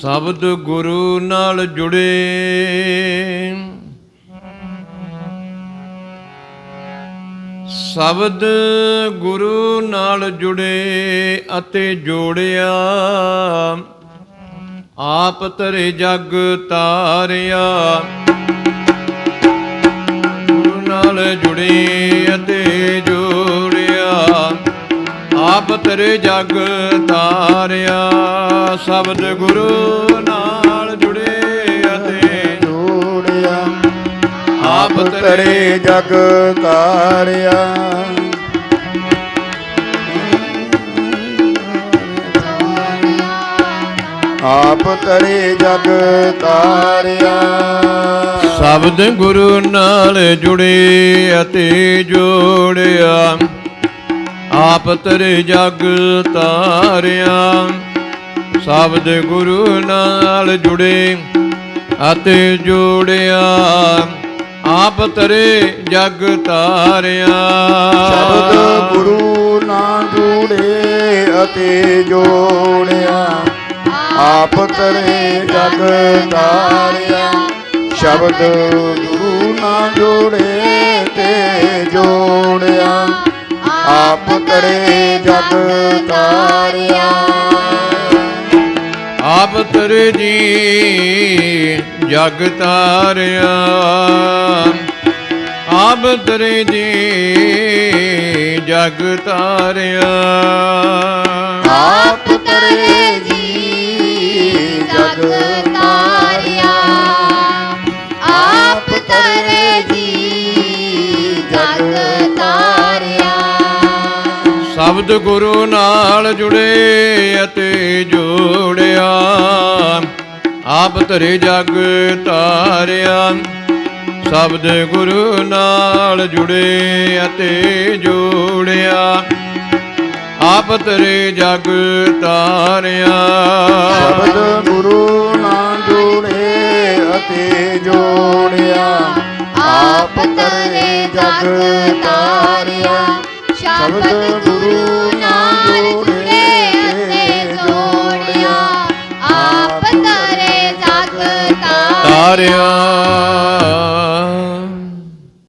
ਸ਼ਬਦ ਗੁਰੂ ਨਾਲ ਜੁੜੇ। ਸ਼ਬਦ ਗੁਰੂ ਨਾਲ ਜੁੜੇ ਅਤੇ ਜੋੜਿਆ। ਆਪ ਤਰੇ ਜਗ ਤਾਰਿਆ। ਗੁਰੂ ਨਾਲ ਜੁੜੇ ਅਤੇ ਜੋੜਿਆ। ਆਪ ਤੇਰੇ ਜਗ ਤਾਰਿਆ। ਸ਼ਬਦ ਗੁਰੂ ਨਾਲ ਜੁੜੇ ਅਤੇ ਜੋੜਿਆ। ਆਪ ਤਰੇ ਜਗ ਤਾਰਿਆ ਆਪ ਤਰੇ ਜਗ ਤਾਰਿਆ ਸ਼ਬਦ ਗੁਰੂ ਨਾਲ ਜੁੜੇ ਅਤੇ ਜੋੜਿਆ। ਆਪ ਤੇਰੇ ਜਗ ਤਾਰਿਆ। ਸ਼ਬਦ ਗੁਰੂ ਨਾਲ ਜੁੜੇ ਅਤੇ ਜੋੜਿਆ, ਆਪ ਤਰੇ ਜਗ ਤਾਰਿਆ। ਸ਼ਬਦ ਗੁਰੂ ਨਾਲ ਜੁੜੇ ਅਤੇ ਜੋੜਿਆ, ਆਪ ਤਰੇ ਜਗ ਤਾਰਿਆ। ਸ਼ਬਦ ਗੁਰੂ ਨਾਲ ਜੋੜੇ ਤੇ ਜੋੜਿਆ, ਆਪ ਤਰੇ ਜਗ ਤਾਰਿਆ ਜੀ ਜਗ ਤਾਰਿਆ। ਆਪ ਤੇਰੇ ਜੀ ਜਗ ਤਾਰਿਆ। ਆਪ ਤਰੇ ਜੀ ਜਗ ਤਾਰਿਆ। ਆਪ ਤਰੇ ਜੀ ਜਗ ਤਾਰਿਆ। ਸ਼ਬਦ ਗੁਰੂ ਨਾਲ ਜੁੜੇ ਅਤੇ ਆਪ ਤੇਰੇ ਜਗ ਤਾਰਿਆ ਸ਼ਬਦ ਗੁਰੂ ਨਾਲ ਜੁੜੇ ਅਤੇ ਜੋੜਿਆ। ਆਪ ਤੇਰੇ ਜਗ ਤਾਰਿਆ ਸ਼ਬਦ ਗੁਰੂ ਨਾਲ ਜੁੜੇ ਅਤੇ ਜੋੜਿਆ। ਆਪ ਤਰੇ ਜਗ ਤਾਰਿਆ ਸ਼ਬਦ ਗੁਰੂ ਅਤੇ ਜੋੜਿਆ